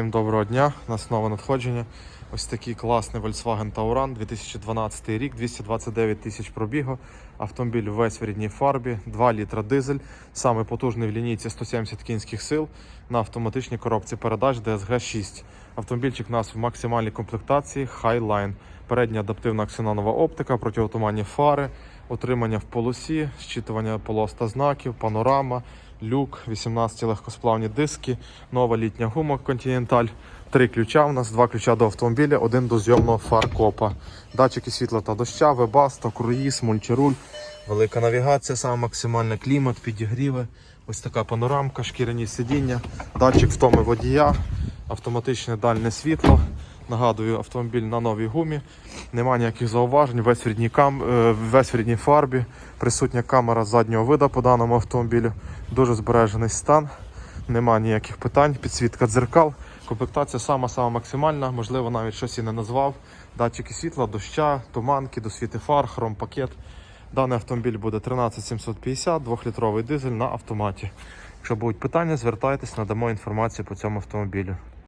Всім доброго дня, у нас нове надходження. Ось такий класний Volkswagen Tauran 2012 рік, 229 тисяч пробігу. Автомобіль весь в рідній фарбі, 2 літра дизель, саме потужний в лінійці 170 кінських сил на автоматичній коробці передач DSG 6. Автомобільчик у нас в максимальній комплектації Highline. Передня адаптивна ксенонова оптика, протиотуманні фари, отримання в полосі, щитування полос та знаків, панорама, люк, 18 легкосплавні диски, нова літня гума Continental. Три ключа у нас, два ключа до автомобіля, один до зйомного фаркопа. Датчики світла та доща, вебасто, круїз, мульчеруль, велика навігація, саме максимальна клімат, підігріви. Ось така панорамка, шкіряні сидіння, датчик втоми водія, автоматичне дальне світло. Нагадую, автомобіль на новій гумі. Нема ніяких зауважень, весь в рідній, кам... е, весь в рідній фарбі, присутня камера заднього вида по даному автомобілю, дуже збережений стан, нема ніяких питань, підсвітка дзеркал. Комплектація сама сама максимальна, можливо, навіть щось і не назвав. Датчики світла, доща, туманки, досвіти фар, хромпакет. Даний автомобіль буде 13750, 2-літровий дизель на автоматі. Якщо будуть питання, звертайтесь, надамо інформацію по цьому автомобілю.